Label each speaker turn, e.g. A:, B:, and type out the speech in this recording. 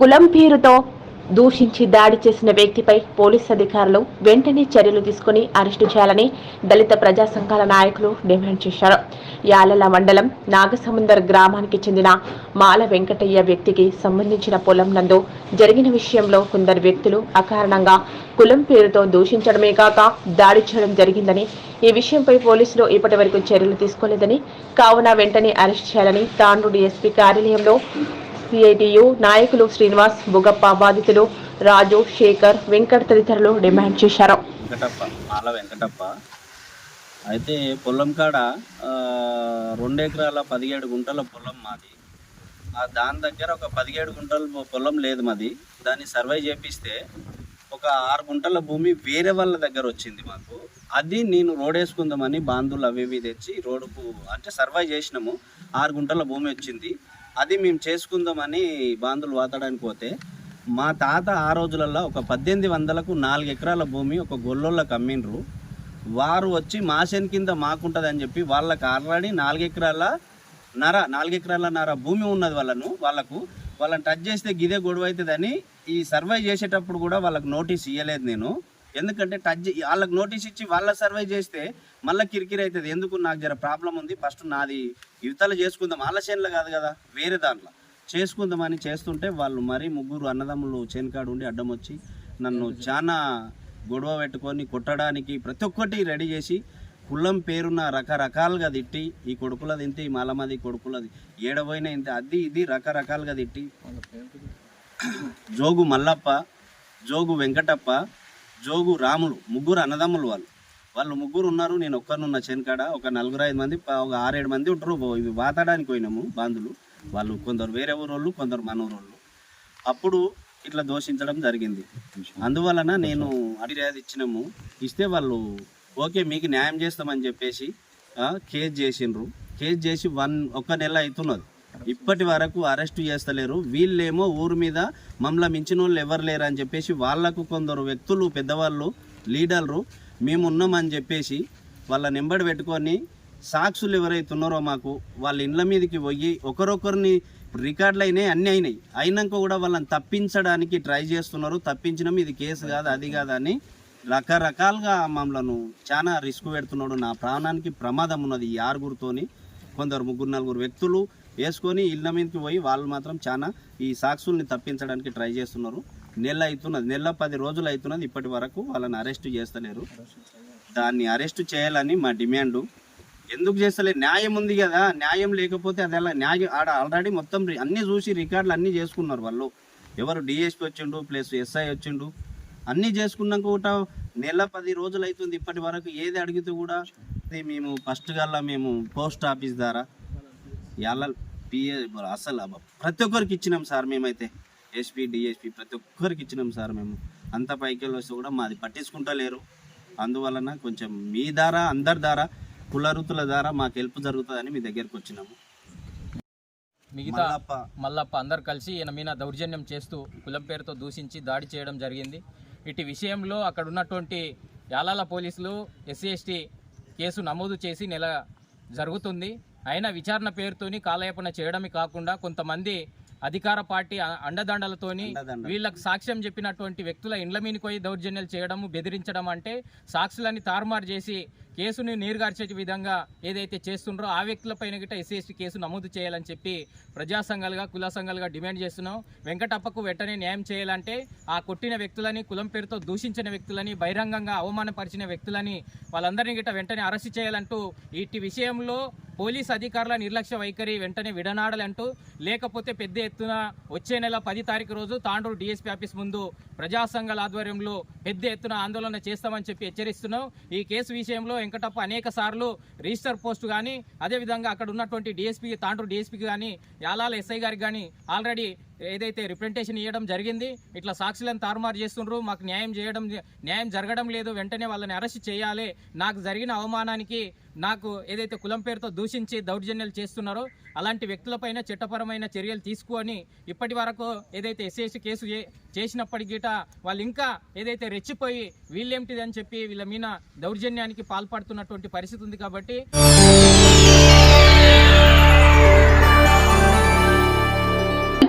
A: కులం పేరుతో దూషించి దాడి చేసిన వ్యక్తిపై పోలీస్ అధికారులు వెంటనే చర్యలు తీసుకుని అరెస్టు చేయాలని దళిత ప్రజా సంఘాల నాయకులు డిమాండ్ చేశారు. యాలల మండలం నాగసముందర్ గ్రామానికి చెందిన మాల వెంకటయ్య వ్యక్తికి సంబంధించిన పొలం నందు జరిగిన విషయంలో కొందరు వ్యక్తులు అకారణంగా కులం పేరుతో దూషించడమే కాక దాడి చేయడం జరిగిందని ఈ విషయంపై పోలీసులు ఇప్పటి వరకు చర్యలు తీసుకోలేదని కావున వెంటనే అరెస్ట్ చేయాలని తాండ్రు డీఎస్పీ కార్యాలయంలో సిఐటియు నాయకులు శ్రీనివాస్ బుగప్ప బాధితులు రాజు శేఖర్ వెంకట్ తదితరులు డిమాండ్ చేశారు.
B: వెంకటప్ప మాల వెంకటప్ప. అయితే పొలం కాడ రెండు ఎకరాల పదిహేడు గుంటల పొలం మాది. దాని దగ్గర ఒక పదిహేడు గుంటల పొలం లేదు మాది. దాన్ని సర్వే చేపిస్తే ఒక ఆరు గుంటల భూమి వేరే వాళ్ళ దగ్గర వచ్చింది మాకు. అది నేను రోడ్ వేసుకుందామని బాంధువులు అవి ఇవి తెచ్చి రోడ్డుకు అంటే సర్వే చేసినాము. ఆరు గుంటల భూమి వచ్చింది. అది మేము చేసుకుందామని బాంధువులు వాతడానికి పోతే మా తాత ఆ రోజులలో ఒక పద్దెనిమిది వందలకు నాలుగు ఎకరాల భూమి ఒక గొల్లోళ్ళకి అమ్మిండ్రు. వారు వచ్చి మాషన్ కింద మాకుంటుందని చెప్పి వాళ్ళకి ఆల్రెడీ నాలుగు ఎకరాల నర నాలుగు ఎకరాల నర భూమి ఉన్నది వాళ్ళను వాళ్ళకు. వాళ్ళని టచ్ చేస్తే గిదే గొడవ అవుతుందని ఈ సర్వే చేసేటప్పుడు కూడా వాళ్ళకు నోటీస్ ఇవ్వలేదు నేను. ఎందుకంటే టచ్ వాళ్ళకి నోటీస్ ఇచ్చి వాళ్ళ సర్వే చేస్తే మళ్ళీ కిరికిరి అవుతుంది ఎందుకు? నాకు జర ప్రాబ్లం ఉంది. ఫస్ట్ నాది యువతలు చేసుకుందాం. వాళ్ళ చేనులో కాదు కదా వేరే దాంట్లో. చేసుకుందామని చేస్తుంటే వాళ్ళు మరీ ముగ్గురు అన్నదమ్ములు చేనుకాడు ఉండి అడ్డం వచ్చి నన్ను చాలా గొడవ పెట్టుకొని కొట్టడానికి ప్రతి ఒక్కటి రెడీ చేసి కులం పేరున రకరకాలుగా తిట్టి ఈ కొడుకులది ఇంత ఈ మలమది కొడుకులది. ఏడబోయిన ఇంత అది ఇది రకరకాలుగా తిట్టి జోగు మల్లప్ప జోగు వెంకటప్ప జోగు రాములు ముగ్గురు అన్నదమ్ములు వాళ్ళు. వాళ్ళు ముగ్గురు ఉన్నారు నేను ఒక్కనున్న చెనకాడ ఒక నలుగురు ఐదు మంది ఒక ఆరేడు మంది ఉంటారు ఇవి వాతాడానికి పోయినాము బాంధులు వాళ్ళు కొందరు వేరే ఊరోళ్ళు కొందరు మన ఊరోళ్ళు. అప్పుడు ఇట్లా దోషించడం జరిగింది. అందువలన నేను ఫిర్యాదు ఇచ్చినాము. ఇస్తే వాళ్ళు ఓకే మీకు న్యాయం చేస్తామని చెప్పేసి కేసు చేసిండ్రు. కేసు చేసి వన్ ఒక్క నెల అవుతున్నది. ఇప్పటి వరకు అరెస్ట్ చేస్తలేరు. వీళ్ళేమో ఊరు మీద మమ్మల్ని మించిన వాళ్ళు ఎవరు లేరు అని చెప్పేసి వాళ్ళకు కొందరు వ్యక్తులు పెద్దవాళ్ళు లీడర్లు మేము ఉన్నామని చెప్పేసి వాళ్ళ నెంబడి పెట్టుకొని సాక్షులు ఎవరైతే ఉన్నారో మాకు వాళ్ళ ఇండ్ల మీదకి పోయి ఒకరొకరిని రికార్డులు అయినాయి అన్నీ అయినాయి. అయినాక కూడా వాళ్ళని తప్పించడానికి ట్రై చేస్తున్నారు. తప్పించడం ఇది కేసు కాదు అది కాదు అని రకరకాలుగా మమ్మలను చాలా రిస్క్ పెడుతున్నాడు. నా ప్రాణానికి ప్రమాదం ఉన్నది ఈ ఆరుగురితోని. కొందరు ముగ్గురు నలుగురు వ్యక్తులు వేసుకొని ఇళ్ళ మీదకి పోయి వాళ్ళు మాత్రం చాలా ఈ సాక్షుల్ని తప్పించడానికి ట్రై చేస్తున్నారు. నెల అవుతున్నది నెల పది రోజులు అవుతున్నది ఇప్పటి వరకు వాళ్ళని అరెస్ట్ చేస్తలేరు. దాన్ని అరెస్ట్ చేయాలని మా డిమాండు. ఎందుకు చేస్తలే? న్యాయం ఉంది కదా న్యాయం లేకపోతే అది ఎలా? న్యాయం ఆడ ఆల్రెడీ మొత్తం రి- అన్నీ చూసి రికార్డులు అన్నీ చేసుకున్నారు వాళ్ళు. ఎవరు డిఎస్పీ వచ్చిండు ప్లస్ ఎస్ఐ వచ్చిండు అన్నీ చేసుకున్నాక కూడా నెల పది రోజులు అవుతుంది ఇప్పటి వరకు. ఏది అడిగితే కూడా మేము ఫస్ట్ గల్లా మేము పోస్ట్ ఆఫీస్ ద్వారా ఎలా పిఏ అసలు ప్రతి ఒక్కరికి ఇచ్చినాం సార్ మేమైతే. ఎస్పీ డిఎస్పీ ప్రతి ఒక్కరికి ఇచ్చినాం సార్ మేము. అంత పైకి వస్తే కూడా మాది పట్టించుకుంటలేరు అందువలన కొంచెం మీ ద్వారా అందరి ద్వారా కులరుతుల ద్వారా మాకు హెల్ప్ జరుగుతుందని మీ దగ్గరికి వచ్చినాము.
C: మిగతా
B: మల్లప్ప
C: అందరు కలిసి ఈయన మీద దౌర్జన్యం చేస్తూ కులం పేరుతో దూషించి దాడి చేయడం జరిగింది. ఇటు విషయంలో అక్కడ ఉన్నటువంటి యాలాల పోలీసులు ఎస్సీ ఎస్టీ కేసు నమోదు చేసి నెల జరుగుతుంది. అయినా విచారణ పేరుతోని కాలయాపన చేయడమే కాకుండా కొంతమంది అధికార పార్టీ అండదండలతోని
B: అండదండలు.
C: వీళ్ళకి సాక్ష్యం చెప్పినటువంటి వ్యక్తుల ఇండ్ల మీదకి పోయి దౌర్జన్యాలు చేయడము బెదిరించడం అంటే సాక్షులని తారుమారు చేసి కేసుని నీరుగార్చే విధంగా ఏదైతే చేస్తుండ్రో ఆ వ్యక్తులపైన గిట్ట ఎస్సీ కేసు నమోదు చేయాలని చెప్పి ప్రజా సంఘాలుగా కుల సంఘాలుగా డిమాండ్ చేస్తున్నాం. వెంకటప్పకు వెంటనే న్యాయం చేయాలంటే ఆ కొట్టిన వ్యక్తులని కులం పేరుతో దూషించిన వ్యక్తులని బహిరంగంగా అవమానపరిచిన వ్యక్తులని వాళ్ళందరినీ గిట్ట వెంటనే అరెస్ట్ చేయాలంటూ ఇటు విషయంలో పోలీస్ అధికారుల నిర్లక్ష్య వైఖరి వెంటనే విడనాడాలంటూ లేకపోతే పెద్ద ఎత్తున వచ్చే నెల పది తారీఖు రోజు తాండూరు డిఎస్పీ ఆఫీస్ ముందు ప్రజా సంఘాల ఆధ్వర్యంలో పెద్ద ఎత్తున ఆందోళన చేస్తామని చెప్పి హెచ్చరిస్తున్నాం. ఈ కేసు విషయంలో వెంకటప్ప అనేక సార్లు రిజిస్టర్ పోస్ట్ కానీ అదేవిధంగా అక్కడ ఉన్నటువంటి డిఎస్పీ తాండ్రు డిఎస్పీకి కానీ యాలాల ఎస్ఐ గారికి కానీ ఆల్రెడీ ఏదైతే రిప్రజెంటేషన్ ఇవ్వడం జరిగింది ఇట్లా సాక్షులను తారుమారు చేస్తుండ్రు మాకు న్యాయం చేయడం న్యాయం జరగడం లేదు వెంటనే వాళ్ళని అరెస్ట్ చేయాలి. నాకు జరిగిన అవమానానికి నాకు ఏదైతే కులం పేరుతో దూషించి దౌర్జన్యాలు చేస్తున్నారో అలాంటి వ్యక్తులపైన చట్టపరమైన చర్యలు తీసుకొని ఇప్పటి వరకు ఏదైతే ఎస్ఎస్సి కేసు చేసినప్పటికీ వాళ్ళు ఇంకా ఏదైతే రెచ్చిపోయి వీళ్ళేమిటిది అని చెప్పి వీళ్ళ మీద దౌర్జన్యానికి పాల్పడుతున్నటువంటి పరిస్థితి ఉంది కాబట్టి